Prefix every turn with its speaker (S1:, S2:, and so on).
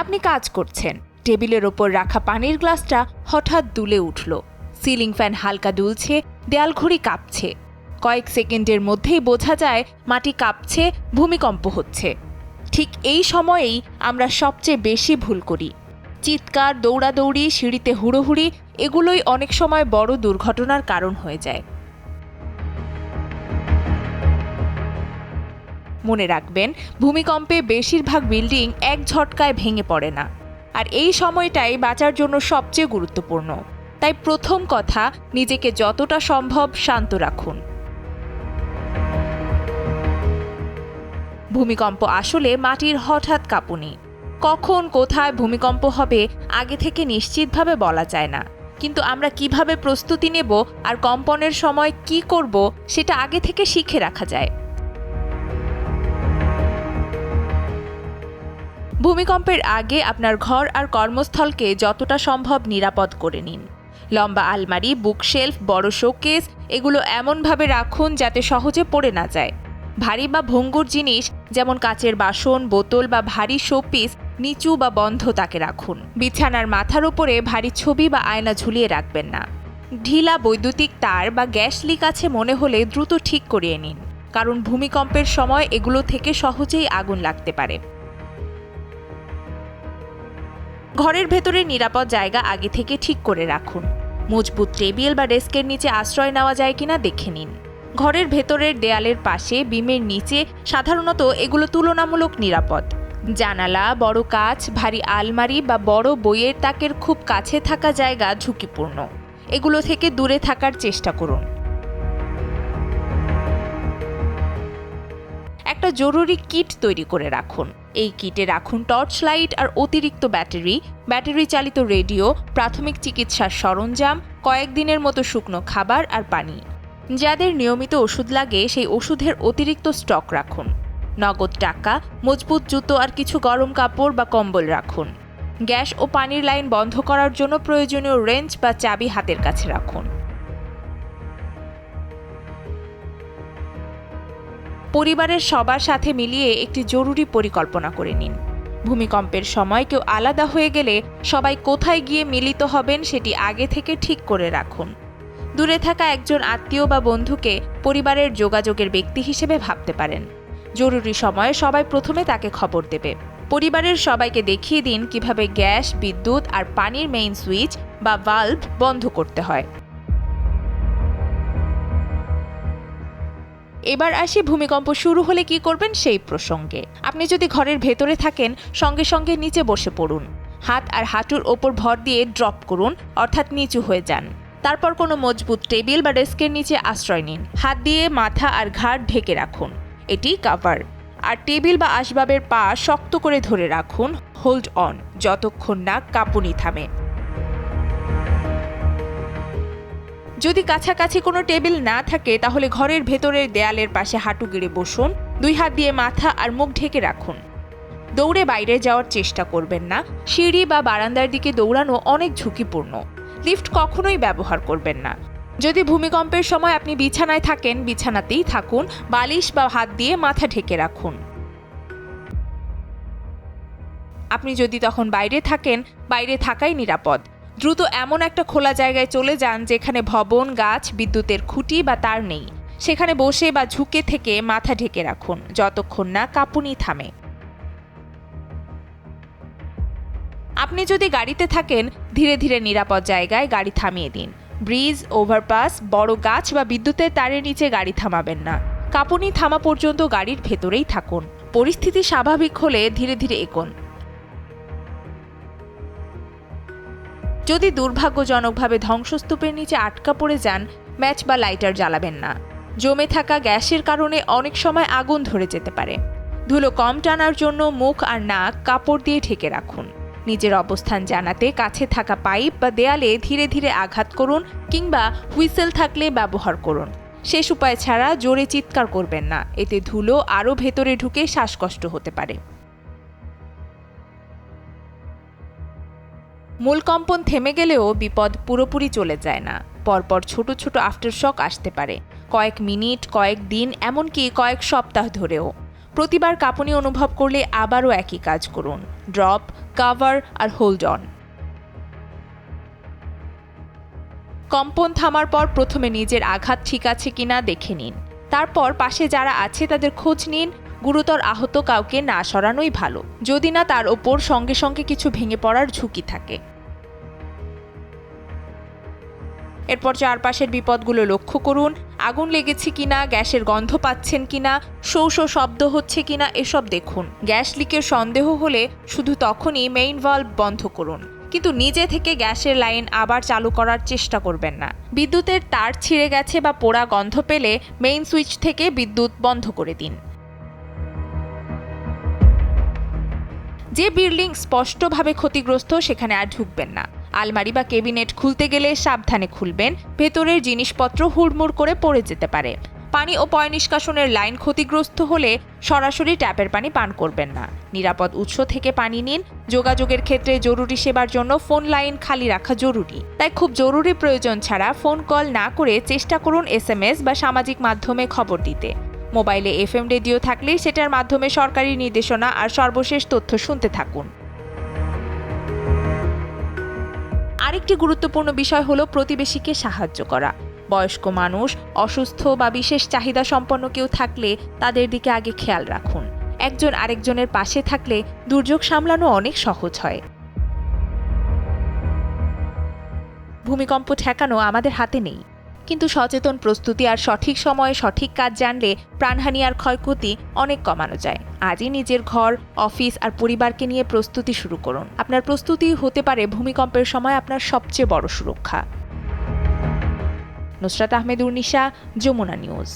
S1: আপনি কাজ করছেন। টেবিলের ওপর রাখা পানির গ্লাসটা হঠাৎ দুলে উঠল। সিলিং ফ্যান হালকা দুলছে, দেয়াল ঘড়ি কাঁপছে। কয়েক সেকেন্ডের মধ্যেই বোঝা যায় মাটি কাঁপছে, ভূমিকম্প হচ্ছে। ঠিক এই সময়েই আমরা সবচেয়ে বেশি ভুল করি। চিৎকার, দৌড়াদৌড়ি, সিঁড়িতে হুড়োহুড়ি, এগুলোই অনেক সময় বড় দুর্ঘটনার কারণ হয়ে যায়। মনে রাখবেন, ভূমিকম্পে বেশিরভাগ বিল্ডিং এক ঝটকায় ভেঙে পড়ে না। আর এই সময়টাই বাঁচার জন্য সবচেয়ে গুরুত্বপূর্ণ। তাই প্রথম কথা, নিজেকে যতটা সম্ভব শান্ত রাখুন। ভূমিকম্প আসলে মাটির হঠাৎ কাঁপুনি। কখন কোথায় ভূমিকম্প হবে, আগে থেকে নিশ্চিতভাবে বলা যায় না। কিন্তু আমরা কীভাবে প্রস্তুতি নেব আর কম্পনের সময় কি করব, সেটা আগে থেকে শিখে রাখা যায়। ভূমিকম্পের আগে আপনার ঘর আর কর্মস্থলকে যতটা সম্ভব নিরাপদ করে নিন। লম্বা আলমারি, বুকশেলফ, বড় শোকেস, এগুলো এমনভাবে রাখুন যাতে সহজে পড়ে না যায়। ভারী বা ভঙ্গুর জিনিস, যেমন কাচের বাসন, বোতল বা ভারী শোপিস, নিচু বা বন্ধ তাকে রাখুন। বিছানার মাথার উপরে ভারী ছবি বা আয়না ঝুলিয়ে রাখবেন না। ঢিলা বৈদ্যুতিক তার বা গ্যাস লিক আছে মনে হলে দ্রুত ঠিক করিয়ে নিন, কারণ ভূমিকম্পের সময় এগুলো থেকে সহজেই আগুন লাগতে পারে। ঘরের ভেতরে নিরাপদ জায়গা আগে থেকে ঠিক করে রাখুন। মজবুত টেবিল বা ডেস্কের নিচে আশ্রয় নেওয়া যায় কিনা দেখে নিন। ঘরের ভেতরের দেয়ালের পাশে বিমের নিচে সাধারণত এগুলো তুলনামূলক নিরাপদ। জানালা, বড় কাচ, ভারী আলমারি বা বড় বইয়ের তাকের খুব কাছে থাকা জায়গা ঝুঁকিপূর্ণ। এগুলো থেকে দূরে থাকার চেষ্টা করুন। একটা জরুরি কিট তৈরি করে রাখুন। এই কিটে রাখুন টর্চ লাইট আর অতিরিক্ত ব্যাটারি। ব্যাটারি চালিত রেডিও, প্রাথমিক চিকিৎসার সরঞ্জাম কয়েকদিনের মতো শুকনো খাবার আর পানি। যাদের নিয়মিত ওষুধ লাগে, সেই ওষুধের অতিরিক্ত স্টক রাখুন। নগদ টাকা, মজবুত জুতো আর কিছু গরম কাপড় বা কম্বল রাখুন। গ্যাস ও পানির লাইন বন্ধ করার জন্য প্রয়োজনীয় রেঞ্চ বা চাবি হাতের কাছে রাখুন। পরিবারের সবার সাথে মিলিয়ে একটি জরুরি পরিকল্পনা করে নিন। ভূমিকম্পের সময় কেউ আলাদা হয়ে গেলে সবাই কোথায় গিয়ে মিলিত হবেন সেটি আগে থেকে ঠিক করে রাখুন। দূরে থাকা একজন আত্মীয় বা বন্ধুকে পরিবারের যোগাযোগের ব্যক্তি হিসেবে ভাবতে পারেন। জরুরি সময়ে সবাই প্রথমে তাকে খবর দেবে। পরিবারের সবাইকে দেখিয়ে দিন কীভাবে গ্যাস, বিদ্যুৎ আর পানির মেইন সুইচ বা ভাল্ভ বন্ধ করতে হয়। এবার আসি ভূমিকম্প শুরু হলে কি করবেন সেই প্রসঙ্গে। আপনি যদি ঘরের ভেতরে থাকেন, সঙ্গে সঙ্গে নিচে বসে পড়ুন। হাত আর হাঁটুর ওপর ভর দিয়ে ড্রপ করুন, অর্থাৎ নিচু হয়ে যান। তারপর কোনো মজবুত টেবিল বা ডেস্কের নিচে আশ্রয় নিন। হাত দিয়ে মাথা আর ঘাড় ঢেকে রাখুন। এটি কাভার। আর টেবিল বা আসবাবের পা শক্ত করে ধরে রাখুন। Hold on. যতক্ষণ না কাঁপুনি থামে। যদি কাছাকাছি কোনো টেবিল না থাকে, তাহলে ঘরের ভেতরের দেয়ালের পাশে হাঁটু গেড়ে বসুন, দুই হাত দিয়ে মাথা আর মুখ ঢেকে রাখুন। দৌড়ে বাইরে যাওয়ার চেষ্টা করবেন না। সিঁড়ি বা বারান্দার দিকে দৌড়ানো অনেক ঝুঁকিপূর্ণ। লিফট কখনোই ব্যবহার করবেন না। যদি ভূমিকম্পের সময় আপনি বিছানায় থাকেন, বিছানাতেই থাকুন, বালিশ বা হাত দিয়ে মাথা ঢেকে রাখুন। আপনি যদি তখন বাইরে থাকেন, বাইরে থাকাই নিরাপদ। দ্রুত এমন একটা খোলা জায়গায় চলে যান যেখানে ভবন, গাছ, বিদ্যুতের খুঁটি বা তার নেই। সেখানে বসে বা ঝুঁকে থেকে মাথা ঢেকে রাখুন, যতক্ষণ না কাঁপুনি থামে। আপনি যদি গাড়িতে থাকেন, ধীরে ধীরে নিরাপদ জায়গায় গাড়ি থামিয়ে দিন। ব্রিজ, ওভারপাস, বড় গাছ বা বিদ্যুতের তারের নিচে গাড়ি থামাবেন না। কাঁপুনি থামা পর্যন্ত গাড়ির ভেতরেই থাকুন। পরিস্থিতি স্বাভাবিক হলে ধীরে ধীরে এগোন। যদি দুর্ভাগ্যজনকভাবে ধ্বংসস্তূপের নিচে আটকা পড়ে যান, ম্যাচ বা লাইটার জ্বালাবেন না। জমে থাকা গ্যাসের কারণে অনেক সময় আগুন ধরে যেতে পারে। ধুলো কম টানার জন্য মুখ আর নাক কাপড় দিয়ে ঢেকে রাখুন। নিজের অবস্থান জানাতে কাছে থাকা পাইপ বা দেয়ালে ধীরে ধীরে আঘাত করুন কিংবা হুইসেল থাকলে ব্যবহার করুন। শেষ উপায় ছাড়া জোরে চিৎকার করবেন না। এতে ধুলো আরও ভেতরে ঢুকে শ্বাসকষ্ট হতে পারে। মূল কম্পন থেমে গেলেও বিপদ পুরোপুরি চলে যায় না। পরপর ছোট ছোট আফটারশক আসতে পারে। কয়েক মিনিট, কয়েক দিন, এমনকি কয়েক সপ্তাহ ধরেও। প্রতিবার কাঁপুনি অনুভব করলে আবারও একই কাজ করুন। ড্রপ কাভার আর হোল্ড অন কম্পন থামার পর প্রথমে নিজের আঘাত ঠিক আছে কিনা দেখে নিন। তারপর পাশে যারা আছে তাদের খোঁজ নিন গুরুতর আহত কাউকে না সরানোই ভালো, যদি না তার ওপর সঙ্গে সঙ্গে কিছু ভেঙে পড়ার ঝুঁকি থাকে। এরপর চারপাশের বিপদগুলো লক্ষ্য করুন, আগুন লেগেছে কিনা, গ্যাসের গন্ধ পাচ্ছেন কিনা শৌ শৌ শব্দ হচ্ছে কিনা, এসব দেখুন। গ্যাস লিকের সন্দেহ হলে শুধু তখনই মেইন ভাল্ব বন্ধ করুন। কিন্তু নিজে থেকে গ্যাসের লাইন আবার চালু করার চেষ্টা করবেন না। বিদ্যুতের তার ছিঁড়ে গেছে বা পোড়া গন্ধ পেলে মেইন সুইচ থেকে বিদ্যুৎ বন্ধ করে দিন। যে বিল্ডিং স্পষ্টভাবে ক্ষতিগ্রস্ত, সেখানে আর ঢুকবেন না। আলমারি বা কেবিনেট খুলতে গেলে সাবধানে খুলবেন। ভেতরের জিনিসপত্র হুড়মুড় করে পড়ে যেতে পারে। পানি ও পয় নিষ্কাশনের লাইন ক্ষতিগ্রস্ত হলে সরাসরি ট্যাপের পানি পান করবেন না। নিরাপদ উৎস থেকে পানি নিন। যোগাযোগের ক্ষেত্রে জরুরি সেবার জন্য ফোন লাইন খালি রাখা জরুরি। তাই খুব জরুরি প্রয়োজন ছাড়া ফোন কল না করে চেষ্টা করুন এস বা সামাজিক মাধ্যমে খবর দিতে। মোবাইলে এফএম রেডিও থাকলে সেটার মাধ্যমে সরকারি নির্দেশনা আর সর্বশেষ তথ্য শুনতে থাকুন। আরেকটি গুরুত্বপূর্ণ বিষয় হলো প্রতিবেশীকে সাহায্য করা। বয়স্ক মানুষ, অসুস্থ বা বিশেষ চাহিদা সম্পন্ন কেউ থাকলে তাদের দিকে আগে খেয়াল রাখুন। একজন আরেকজনের পাশে থাকলে দুর্যোগ সামলানো অনেক সহজ হয়। ভূমিকম্প ঠেকানো আমাদের হাতে নেই। কিন্তু সচেতন প্রস্তুতি আর সঠিক সময়ে সঠিক কাজ জানলে প্রাণহানি আর ক্ষয়ক্ষতি অনেক কমানো যায়। আজই নিজের ঘর, অফিস আর পরিবারকে নিয়ে প্রস্তুতি শুরু করুন। আপনার প্রস্তুতি হতে পারে ভূমিকম্পের সময় আপনার সবচেয়ে বড় সুরক্ষা। নুসরাত আহমেদ উর্নিশা যমুনা নিউজ।